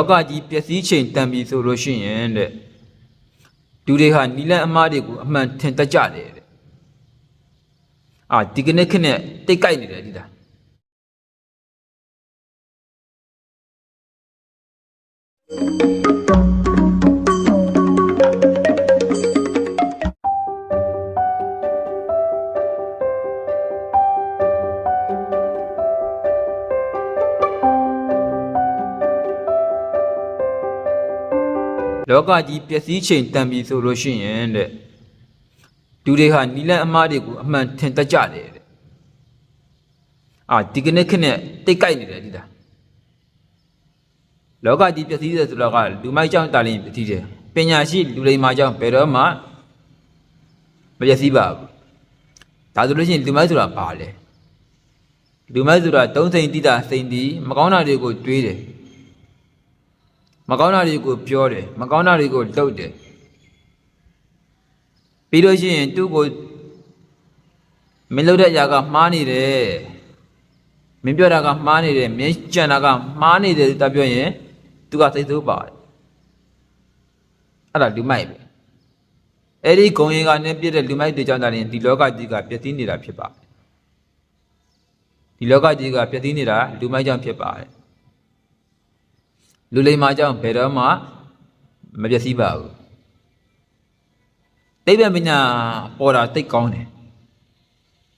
လောကကြီးပျက်စီးချိန်တန်ပြီဆိုလို့ရှိရင်တဲ့လူတွေဟာနီလန်အမားတွေကိုအမှန်ထင်တတ်ကြတယ်တဲ့အာဒီကနေ့ခနဲ့တိတ်ကြိုက်နေတယ်ဒီလား လောကကြီးပျက်စီးချိန်တန်ပြီဆိုလို့ရှိရင်တဲ့လူတွေဟာနီလန်အမားတွေကိုအမှန်ထင်တတ်ကြတယ်တဲ့အာဒီကနေ့ခနဲ့တိတ်ကြိုက်နေတယ်ဒီလားလောကကြီးပျက်စီးတယ်ဆိုတော့ကလူမိုက်ကြောင့်တာလင်းပျက်စီးတယ်ပညာရှိလူလိမ္မာကြောင့်ဘယ်တော့မှမပျက်စီးပါဘူးဒါဆိုလို့ရှိရင်လူမိုက်ဆိုတာဘာလဲလူမိုက်ဆိုတာသုံးစိန်တိတာစိန်တီမကောင်းတာတွေကိုတွေးတယ် မကောင်းတာတွေကိုပြောတယ်မကောင်းတာတွေကိုလုပ်တယ်ပြီးလို့ရှိရင်သူ့ကိုမင်းလုပ်တဲ့အရာကမှားနေတယ်မင်းပြောတာကမှားနေတယ်မင်းကြံတာကမှားနေတယ်တပြောရင်သူကစိတ်ဆိုးပါတယ်အဲ့ဒါလူမိုက်ပဲအဲ့ဒီဂုံရင်ကနေပြည့်တဲ့လူမိုက်တွေကြောင့်ဒါရင်ဒီလောကကြီးကပျက်စီးနေတာဖြစ်ပါတယ်ဒီလောကကြီးကပျက်စီးနေတာလူမိုက်ကြောင့်ဖြစ်ပါတယ် လူလိမ္မာကြောင့်ဘယ်တော့မှမပျက်စီးပါဘူးသိဗ္ဗံပညာပေါ်တာသိပ်ကောင်းတယ်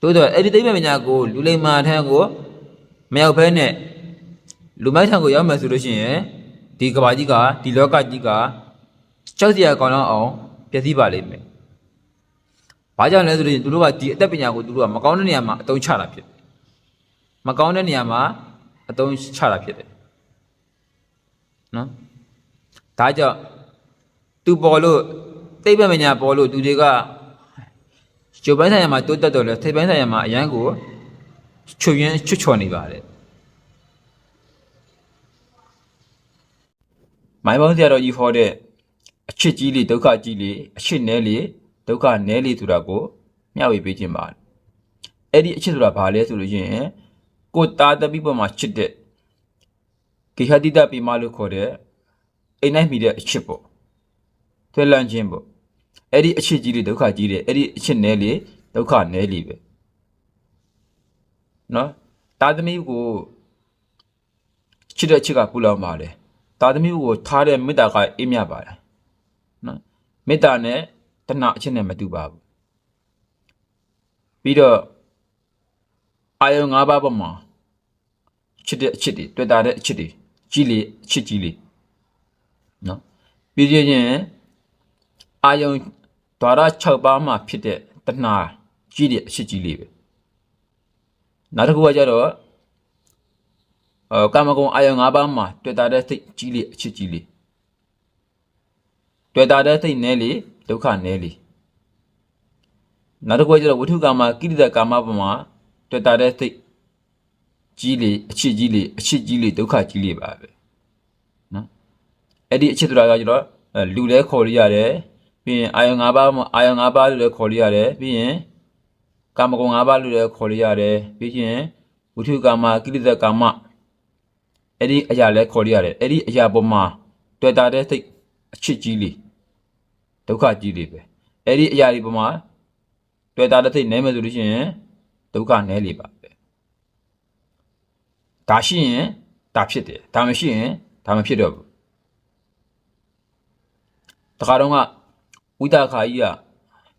သို့တော့အဲ့ဒီသိဗ္ဗံပညာကိုလူလိမ္မာထံကိုမရောက်ဘဲနဲ့လူမိုက်ထံကိုရောက်မယ်ဆိုလို့ရှိရင်ဒီကဘာကြီးကဒီလောကကြီးကကြောက်စရာကောင်းတော့အောင်ပျက်စီးပါလိမ့်မယ်။ဘာကြောင့်လဲဆိုလို့ရှိရင်သူတို့ကဒီအတတ်ပညာကိုသူတို့ကမကောင်းတဲ့နေရာမှာအသုံးချတာဖြစ်တယ်။မကောင်းတဲ့နေရာမှာအသုံးချတာဖြစ်တယ်။ နော်ဒါကြောင့်သူပေါ်လို့သိပ္ပံပညာပေါ်လို့သူတွေကကျုပ်ပိုင်းဆိုင်ရာမှာတိုးတက်တော့လဲသိပ္ပံဆိုင်ရာမှာအရန်ကိုချွတ်ရင်းချွတ်ချော်နေပါတယ်မိုင်းပေါင်းဆရာတော်ကြီးဟောတဲ့အချစ်ကြီးလေးဒုက္ခကြီးလေးအချစ်နဲလေးဒုက္ခနဲလေးဆိုတာကိုမျှဝေပေးခြင်းပါတယ်အဲ့ဒီအချစ်ဆိုတာဘာလဲဆိုလို့ရှိရင်ကိုယ်သားသမီးပေါ်မှာချစ်တဲ့ ကိဟတိတပိမလို့ခေါ်တဲ့အိမ်နိုင်မိတဲ့အချစ်ပေါ့ထွဲလန့်ခြင်းပေါ့အဲ့ဒီအချစ်ကြီးတွေဒုက္ခကြီးတွေအဲ့ဒီအချစ်နဲလေဒုက္ခနဲလေပဲနော်တာသမီကိုချစ်တဲ့အချစ်ကပူလောင်ပါလေတာသမီကိုထားတဲ့မေတ္တာကအေးမြပါလေနော်မေတ္တာနဲ့တဏှာအချစ်နဲ့မတူပါဘူးပြီးတော့အာယုံ၅ပါးပေါ်မှာချစ်တဲ့အချစ်တွေတွေ့တာတဲ့အချစ်တွေ ကြီးလေအချစ်ကြီးလေနော်ပြီးပြရင်အာယုံဓာရ6ပါးမှာဖြစ်တဲ့တဏှာကြီးတဲ့အချစ်ကြီးလေးပဲနောက်တစ်ခုကကြတော့အော်ကာမဂုဏ်အာယုံ5ပါးမှာတွေ့တာတဲ့စိတ်ကြီးလေအချစ်ကြီးလေတွေ့တာတဲ့စိတ်နဲလေဒုက္ခနဲလေနောက်တစ်ခုကကြတော့ဝိထုကာမကိရိတကာမပေါ်မှာတွေ့တာတဲ့စိတ် ကြီးလေအချစ်ကြီးလေအချစ်ကြီးလေဒုက္ခကြီးလေပါပဲနော်အဲ့ဒီအချစ်ဆိုတာကကျတော့အဲလူလဲခေါ်ရရတယ်ပြီးရင်အာယုံ၅ပါးအာယုံ၅ပါးလို့လည်းခေါ်ရရတယ်ပြီးရင်ကာမဂုဏ်၅ပါးလို့လည်းခေါ်ရရတယ်ပြီးရင်ဝိထုကာမကိလေသာကာမအဲ့ဒီအရာလဲခေါ်ရရတယ်အဲ့ဒီအရာပေါ်မှာတွေ့တာတဲ့စိတ်အချစ်ကြီးလေဒုက္ခကြီးလေပဲအဲ့ဒီအရာဒီပေါ်မှာတွေ့တာတဲ့စိတ်နဲမယ်ဆိုလို့ရှိရင်ဒုက္ခနဲလေပါပဲ ဒါရှိရင်ဒါဖြစ်တယ်ဒါမရှိရင်ဒါမဖြစ်တော့ဘူးတခါတော့ကဝိတာခါကြီးက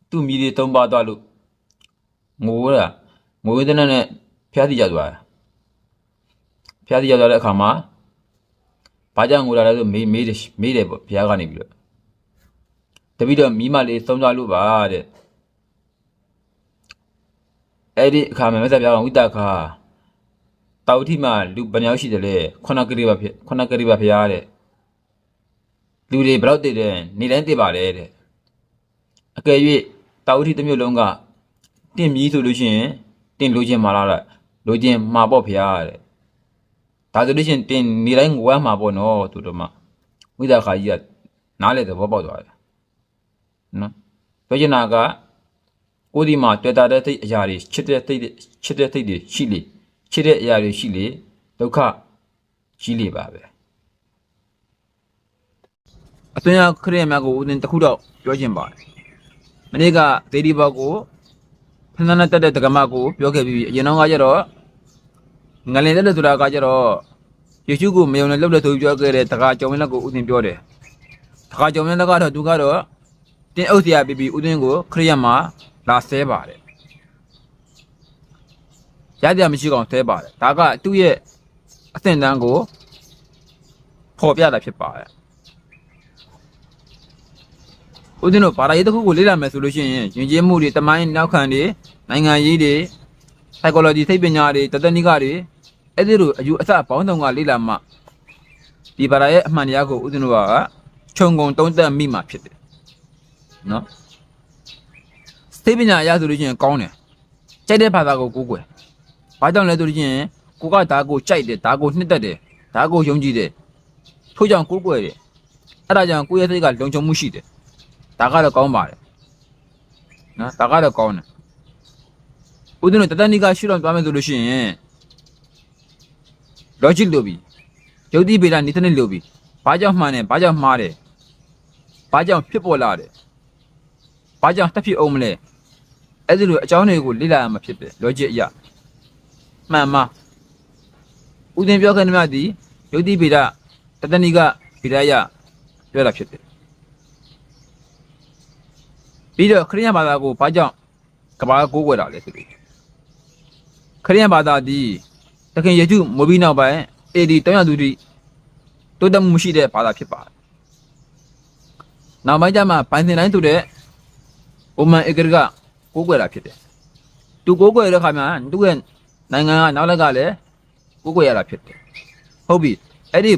သူ့မိတွေသုံးပါသွားလို့ငိုးတာငိုးတဲ့နဲ့ဖျားစီရောက်သွားတယ်ဖျားစီရောက်သွားတဲ့အခါမှာဘာကြောင့်ငိုလာလဲဆိုမေးမေးတယ်မေးတယ်ပေါ့ဘုရားကနေပြီးတော့တပိတော့မိမလေးသုံးသွားလို့ပါတဲ့အဲ့ဒီအခါမှာမြတ်စွာဘုရားကဝိတာခါ တောက်တိမှာလူဘယ်နှယောက်ရှိတယ်လဲခုနကလေးပါဖြစ်ခုနကလေးပါဖရားတဲ့လူတွေဘယ်တော့တည်တယ်နေတိုင်းတည်ပါလေတဲ့အကယ်၍တောက်တိတစ်မျိုးလုံးကတင့်မြည်ဆိုလို့ရှိရင်တင့်လိုချင်မှာလားလားလိုချင်မှာပေါ့ဖရားတဲ့ဒါဆိုလို့ရှိရင်တင်နေတိုင်းငိုရမှာပေါ့နော်သူတို့မှဝိသခါကြီးကနားလေသဘောပေါက်သွားတယ်နော်ပြောချင်တာကကိုဒီမှာတွေ့တာတဲ့သိအရာတွေချစ်တဲ့သိချစ်တဲ့သိတွေရှိလေ ချစ်တဲ့အရာတွေရှိလေဒုက္ခကြီးလေပါပဲအသွင်ရောက်ခရစ်ယာန်များကိုဦးဇင်းတစ်ခုတော့ပြောချင်ပါတယ်မနေ့ကဒေဒီဘောက်ကိုဖန်ဆန်းနဲ့တက်တဲ့တက္ကမကိုပြောခဲ့ပြီးပြီအရင်တော့ကကျတော့ငလင်တက်တဲ့ဆိုတာကကျတော့ယေရှုကိုမယုံနဲ့လှုပ်တဲ့သူပြောခဲ့တဲ့တကားကြောင်မင်းလက်ကိုဦးဇင်းပြောတယ်တကားကြောင်မင်းလက်ကတော့သူကတော့တင်းအုပ်စရာပြီးပြီးဦးဇင်းကိုခရစ်ယာန်မှာလာဆဲပါတယ် ရတဲ့မရှိကောင်ဆဲပါတယ်ဒါကသူ့ရဲ့အသင်တန်းကိုဖော်ပြတာဖြစ်ပါတယ်ဦးဇင်းတို့ဘာသာရေးတစ်ခုကိုလေ့လာမယ်ဆိုလို့ရှိရင်ယဉ်ကျေးမှုတွေတမိုင်းနောက်ခံတွေနိုင်ငံရေးတွေ psychology စိတ်ပညာတွေတသက်နိကတွေအဲ့ဒီလိုအယူအဆပေါင်းစုံကလေ့လာမှဒီဘာသာရဲ့အမှန်တရားကိုဦးဇင်းတို့ကခြုံငုံတုံးသက်မိမှာဖြစ်တယ်နော်စိတ်ပညာအရဆိုလို့ရှိရင်ကောင်းတယ်ကြိုက်တဲ့ဘာသာကိုကိုးကွယ် ဘာကြောင့်လဲဆိုလို့ရှိရင်ကိုကဒါကိုကြိုက်တယ်ဒါကိုနှစ်သက်တယ်ဒါကိုယုံကြည်တယ်ထို့ကြောင့်ကိုးကွယ်တယ်အဲ့ဒါကြောင့်ကိုယ့်ရဲ့စိတ်ကလုံခြုံမှုရှိတယ်ဒါကတော့ကောင်းပါတယ်နော်ဒါကတော့ကောင်းတယ်ဦးဇင်းတို့တတနိကရှုတော့သွားမယ်ဆိုလို့ရှိရင် logic လို့ပြီယုတ်တိဗေဒနိသနိလို့ပြီဘာကြောင့်မှန်တယ်ဘာကြောင့်မှားတယ်ဘာကြောင့်ဖြစ်ပေါ်လာတယ်ဘာကြောင့်တက်ဖြစ်အောင်မလဲအဲ့ဒီလိုအကြောင်းတွေကိုလေ့လာရမှာဖြစ်တယ် logic အရ မှန်မှာဦးဇင်းပြောခဲ့တဲ့မြတ်ဒီယုတ်တိဗေဒတတနိကဗေဒအရပြောတာဖြစ်တယ်ပြီးတော့ခရိယန်ဘာသာကိုဘာကြောင့်ကဘာကိုးကွယ်တာလဲဆိုပြီးခရိယန်ဘာသာဒီတခင်ယေရှုမိုးပြီးနောက်ပိုင်းအေဒီတောင်းရသူတိတိုးတက်မှုမရှိတဲ့ဘာသာဖြစ်ပါတယ်နောက်ပိုင်းကျမှဘိုင်စင်တိုင်းဆိုတဲ့အိုမန်အေဂရကကိုးကွယ်တာဖြစ်တယ်သူကိုးကွယ်တဲ့ခါမှာသူ့ရဲ့ နိုင်ငံကနောက်လက်ကလည်းကိုးကွယ်ရတာဖြစ်တယ်ဟုတ်ပြီအဲ့ဒီ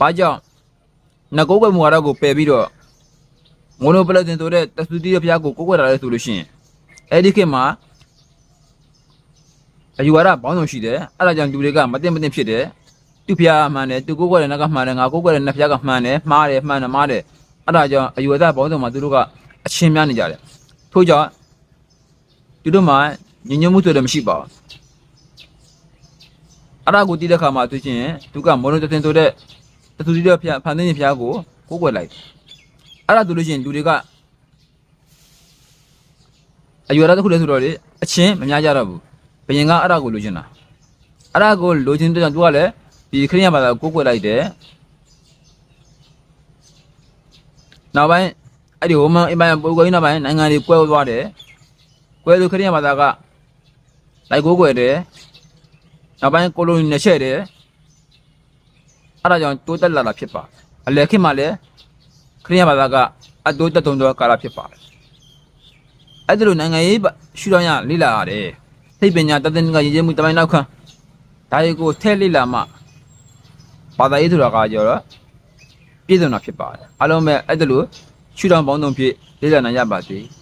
ဘာကြောင့်ငကိုးကွယ်မှုရတော့ကိုပယ်ပြီးတော့ငိုနိုပလက်တင်ဆိုတဲ့တသုတိရဘုရားကိုကိုးကွယ်တာလဲဆိုလို့ရှိရင်အဲ့ဒီခေတ်မှာအယူဝါဒဘောင်းဆောင်ရှိတယ်အဲ့ဒါကြောင့်လူတွေကမတင်မတင်ဖြစ်တယ်သူဘုရားမှန်တယ်သူကိုးကွယ်တဲ့နတ်ကမှန်တယ်ငါကိုးကွယ်တဲ့နတ်ဘုရားကမှန်တယ်မှားတယ်မှန်တယ်မှားတယ်အဲ့ဒါကြောင့်အယူဝါဒဘောင်းဆောင်မှာသူတို့ကအချင်းများနေကြတယ်ထို့ကြောင့်သူတို့မှာ ညဉ့်ညွတ်မှုဆိုတယ်မရှိပါဘူးအဲ့ဒါကိုတည်တဲ့ခါမှာသူချင်းသူကမော်နိုတတင်ဆိုတဲ့တသုတိရဘုရားဖန်သင်းရှင်ဘုရားကိုကိုးကွယ်လိုက်အဲ့ဒါဆိုလို့ရှိရင်လူတွေကအယူရတစ်ခုလဲဆိုတော့လေအချင်းမများကြတော့ဘူးဘယင်ကအဲ့ဒါကိုလိုချင်တာအဲ့ဒါကိုလိုချင်တဲ့ကြောင့်သူကလည်းဒီခရိယဘာသာကိုကိုးကွယ်လိုက်တယ်နောက်ပိုင်းအဲ့ဒီဟိုမန်အပိုင်းပိုကိုင်းနောက်ပိုင်းနိုင်ငံတွေကွဲသွားတယ်ကွဲသူခရိယဘာသာက လိုက်ကိုးကွယ်တယ်နောက်ပိုင်းကိုလိုနီနဲ့ရှဲ့တယ်အဲ့ဒါကြောင့်တိုးတက်လာတာဖြစ်ပါအလယ်ခေတ်မှာလည်းခရိယဘာသာကအတိုးတက်တုံသောကာလဖြစ်ပါတယ်။အဲ့ဒါလိုနိုင်ငံရေးရှုထောင့်ရလိလာရတယ်။သိပ္ပညာတသက်ကရည်ရည်မှုတမိုင်းနောက်ခံဒါတွေကိုထည့်လိလာမှဘာသာရေးဆိုတာကကြောတော့ပြည့်စုံတာဖြစ်ပါတယ်။အားလုံးပဲအဲ့ဒါလိုရှုထောင့်ပေါင်းစုံဖြင့်လိလာနိုင်ရပါစေ။